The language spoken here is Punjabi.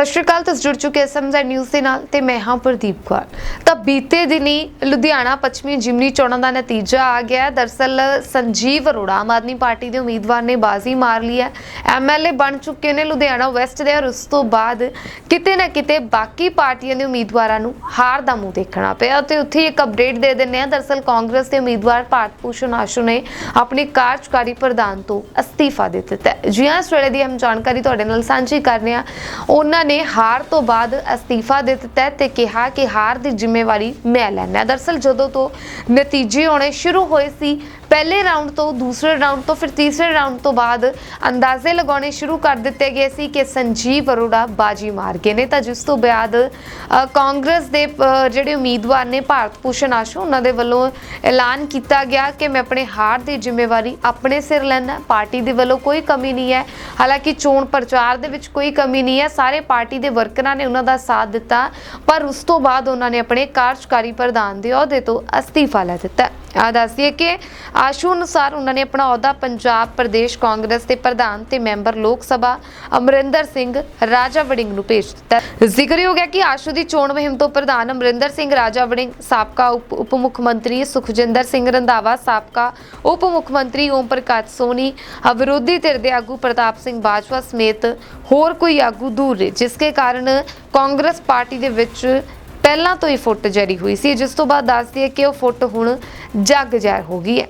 ਸਤਿ ਸ਼੍ਰੀ ਅਕਾਲ, ਤੁਸੀਂ ਜੁੜ ਚੁੱਕੇ ਐਸਐਮਜ਼ੈਡ ਨਿਊਜ਼ ਦੇ ਨਾਲ ਤੇ ਮੈਂ ਹਾਂ ਪ੍ਰਦੀਪ ਕੌਰ। ਤਾਂ ਬੀਤੇ ਦਿਨੀ ਲੁਧਿਆਣਾ ਪੱਛਮੀ ਜਿਮਨੀ ਚੋਣਾਂ ਦਾ ਨਤੀਜਾ ਆ ਗਿਆ। ਹੈ। ਦਰਸਲ ਸੰਜੀਵ ਅਰੋੜਾ ਆਮ ਆਦਮੀ ਪਾਰਟੀ ਦੇ ਉਮੀਦਵਾਰ ਨੇ ਬਾਜ਼ੀ ਮਾਰ ਲਈ ਹੈ। ਐਮਐਲਏ ਬਣ ਚੁੱਕੇ ਨੇ ਲੁਧਿਆਣਾ ਵੈਸਟ ਦੇ ਔਰ ਉਸ ਤੋਂ ਬਾਅਦ ਕਿਤੇ ਨਾ ਕਿਤੇ ਬਾਕੀ ਪਾਰਟੀਆਂ ਦੇ ਉਮੀਦਵਾਰਾਂ ਨੂੰ ਹਾਰ ਦਾ ਮੂੰਹ ਦੇਖਣਾ ਪਿਆ ਤੇ ਉੱਥੇ ਇੱਕ ਅਪਡੇਟ ਦੇ ਦਿੰਦੇ ਆ ਦਰਸਲ ਕਾਂਗਰਸ ਦੇ ਉਮੀਦਵਾਰ ਭਾਰਤ ਭੂਸ਼ਣ ਆਸ਼ੂ ਨੇ ਆਪਣੇ ਕਾਰਜਕਾਰੀ ਪ੍ਰਧਾਨ ਤੋਂ ਅਸਤੀਫਾ ਦੇ ਦਿੱਤਾ ਹੈ। ਜੀ ਹਾਂ, ਇਸ ਵੇਲੇ ਦੀ ਹਮ ਜਾਣਕਾਰੀ ਤੁਹਾਡੇ ਨਾਲ ਸਾਂਝੀ ਕਰ ਰਹੇ ਹਾਂ। ਉਹਨਾਂ ਨੇ ਹਾਰ ਤੋਂ ਬਾਅਦ ਅਸਤੀਫਾ ਦੇ ਦਿੱਤਾ ਤੇ ਕਿਹਾ ਕਿ ਹਾਰ ਦੀ ਜ਼ਿੰਮੇਵਾਰੀ ਮੈਂ ਲੈਣਾ ਹੈ। ਦਰਸਲ ਜਦੋਂ ਤੋਂ ਨਤੀਜੇ ਆਉਣੇ ਸ਼ੁਰੂ ਹੋਏ ਸੀ ਪਹਿਲੇ ਰਾਊਂਡ ਤੋਂ ਦੂਸਰੇ ਰਾਊਂਡ ਤੋਂ ਫਿਰ ਤੀਸਰੇ ਰਾਊਂਡ ਤੋਂ ਬਾਅਦ ਅੰਦਾਜ਼ੇ ਲਗਾਉਣੇ ਸ਼ੁਰੂ ਕਰ ਦਿੱਤੇ ਗਏ ਸੀ ਕਿ ਸੰਜੀਵ ਅਰੋੜਾ ਬਾਜੀ ਮਾਰ ਗਏ ਨੇ ਤਾਂ ਜਿਸ ਤੋਂ ਬਾਅਦ ਕਾਂਗਰਸ ਦੇ ਜਿਹੜੇ ਉਮੀਦਵਾਰ ਨੇ ਭਾਰਤ ਭੂਸ਼ਣ ਆਸ਼ੂ, ਉਹਨਾਂ ਦੇ ਵੱਲੋਂ ਐਲਾਨ ਕੀਤਾ ਗਿਆ ਕਿ ਮੈਂ ਆਪਣੇ ਹਾਰ ਦੀ ਜ਼ਿੰਮੇਵਾਰੀ ਆਪਣੇ ਸਿਰ ਲੈਣਾ ਪਾਰਟੀ ਦੇ ਵੱਲੋਂ ਕੋਈ ਕਮੀ ਨਹੀਂ ਹੈ ਹਾਲਾਂਕਿ ਚੋਣ ਪ੍ਰਚਾਰ ਦੇ ਵਿੱਚ ਕੋਈ ਕਮੀ ਨਹੀਂ ਹੈ, ਸਾਰੇ ਪਾਰਟੀ ਦੇ ਵਰਕਰਾਂ ਨੇ ਉਹਨਾਂ ਦਾ ਸਾਥ ਦਿੱਤਾ, ਪਰ ਉਸ ਤੋਂ ਬਾਅਦ ਉਹਨਾਂ ਨੇ ਆਪਣੇ ਕਾਰਜਕਾਰੀ ਪ੍ਰਧਾਨ ਦੇ ਅਹੁਦੇ ਤੋਂ ਅਸਤੀਫਾ ਲੈ ਦਿੱਤਾ ਹੈ। ਆ ਦੱਸੀਏ ਕਿ ਆਸ਼ੂ ਅਨੁਸਾਰ ਉਹਨਾਂ ਨੇ ਆਪਣਾ ਅਹੁਦਾ ਪੰਜਾਬ ਪ੍ਰਦੇਸ਼ ਕਾਂਗਰਸ ਦੇ ਪ੍ਰਧਾਨ ਤੇ ਮੈਂਬਰ ਲੋਕ ਸਭਾ ਅਮਰਿੰਦਰ ਸਿੰਘ ਰਾਜਾ ਵੜਿੰਗ ਨੂੰ ਭੇਜ ਦਿੱਤਾ। ਜ਼ਿਕਰਯੋਗ ਹੈ ਕਿ ਆਸ਼ੂ ਦੀ ਚੋਣ ਮੁਹਿੰਮ ਤੋਂ ਪ੍ਰਧਾਨ ਅਮਰਿੰਦਰ ਸਿੰਘ ਰਾਜਾ ਵੜਿੰਗ ਸਾਬਕਾ ਉਪ ਉਪ ਮੁੱਖ ਮੰਤਰੀ ਸੁਖਜਿੰਦਰ ਸਿੰਘ ਰੰਧਾਵਾ, ਸਾਬਕਾ ਉਪ ਮੁੱਖ ਮੰਤਰੀ ਓਮ ਪ੍ਰਕਾਸ਼ ਸੋਨੀ ਵਿਰੋਧੀ ਧਿਰ ਦੇ ਆਗੂ ਪ੍ਰਤਾਪ ਸਿੰਘ ਬਾਜਵਾ ਸਮੇਤ ਹੋਰ ਕੋਈ ਆਗੂ ਦੂਰ ਰਹੇ ਜਿਸ ਕੇ ਕਾਰਨ ਕਾਂਗਰਸ ਪਾਰਟੀ ਦੇ ਵਿੱਚ ਪਹਿਲਾਂ ਤੋਂ ਹੀ ਫੁੱਟ ਜਾਰੀ ਹੋਈ ਸੀ। ਜਿਸ ਤੋਂ ਬਾਅਦ ਦੱਸਦੀ ਹੈ ਕਿ ਉਹ ਫੁੱਟ ਹੁਣ ਜੱਗ ਜ਼ਾਹਿਰ ਹੋ ਗਈ ਹੈ।